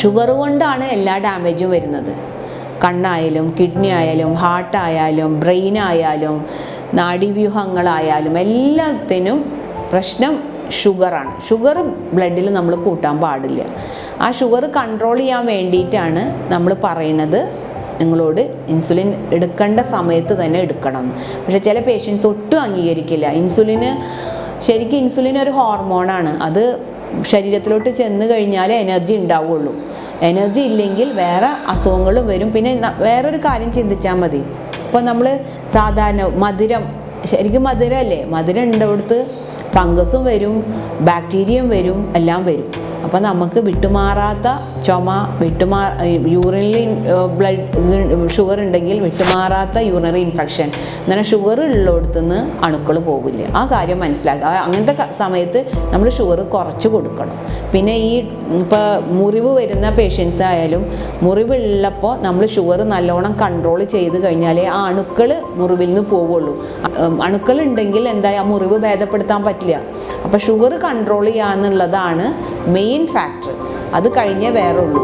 Sugar കൊണ്ടാണ് എല്ലാ ഡാമേജും വരുന്നത്. കണ്ണായാലും കിഡ്നി ആയാലും ഹാർട്ടായാലും ബ്രെയിൻ ആയാലും നാഡീവ്യൂഹങ്ങളായാലും എല്ലാത്തിനും പ്രശ്നം ഷുഗറാണ് ഷുഗർ ബ്ലഡിൽ നമ്മൾ കൂട്ടാൻ പാടില്ല. ആ ഷുഗർ കൺട്രോൾ ചെയ്യാൻ വേണ്ടിയിട്ടാണ് നമ്മൾ പറയുന്നത് നിങ്ങളോട് ഇൻസുലിൻ എടുക്കേണ്ട സമയത്ത് തന്നെ എടുക്കണം. പക്ഷേ ചില പേഷ്യൻസ് ഒട്ടും അംഗീകരിക്കില്ല. ഇൻസുലിന് ശരിക്കും ഇൻസുലിൻ ഒരു ഹോർമോണാണ് അത് ശരീരത്തിലോട്ട് ചെന്ന് കഴിഞ്ഞാലേ എനർജി ഉണ്ടാവുള്ളൂ. എനർജി ഇല്ലെങ്കിൽ വേറെ അസുഖങ്ങളും വരും. പിന്നെ വേറൊരു കാര്യം ചിന്തിച്ചാൽ മതി. ഇപ്പോൾ നമ്മൾ സാധാരണ മധുരം ശരിക്കും മധുരമല്ലേ മധുരം ഉണ്ടവിടുത്ത് ഫംഗസും വരും ബാക്ടീരിയയും വരും എല്ലാം വരും. അപ്പോൾ നമുക്ക് വിട്ടുമാറാത്ത ചുമ വിട്ടുമാ യൂറിനിൽ ബ്ലഡ് ഷുഗർ ഉണ്ടെങ്കിൽ വിട്ടുമാറാത്ത യൂറിനറി ഇൻഫെക്ഷൻ. അങ്ങനെ ഷുഗർ ഉള്ളിടത്തുനിന്ന് അണുക്കൾ പോകില്ല ആ കാര്യം മനസ്സിലാക്കുക. അങ്ങനത്തെ സമയത്ത് നമ്മൾ ഷുഗർ കുറച്ച് കൊടുക്കണം. പിന്നെ ഈ ഇപ്പോൾ മുറിവ് വരുന്ന പേഷ്യൻസ് ആയാലും മുറിവുള്ളപ്പോൾ നമ്മൾ ഷുഗർ നല്ലോണം കൺട്രോൾ ചെയ്ത് കഴിഞ്ഞാലേ ആ അണുക്കൾ മുറിവിൽ നിന്ന് പോവുള്ളൂ. അണുക്കൾ ഉണ്ടെങ്കിൽ എന്തായാലും ആ മുറിവ് ഭേദപ്പെടുത്താൻ പറ്റില്ല. അപ്പോൾ ഷുഗർ കൺട്രോൾ ചെയ്യാന്നുള്ളതാണ് മെയിൻ ഫാക്ടർ. അത് കഴിഞ്ഞേ വേറെ ഉള്ളൂ.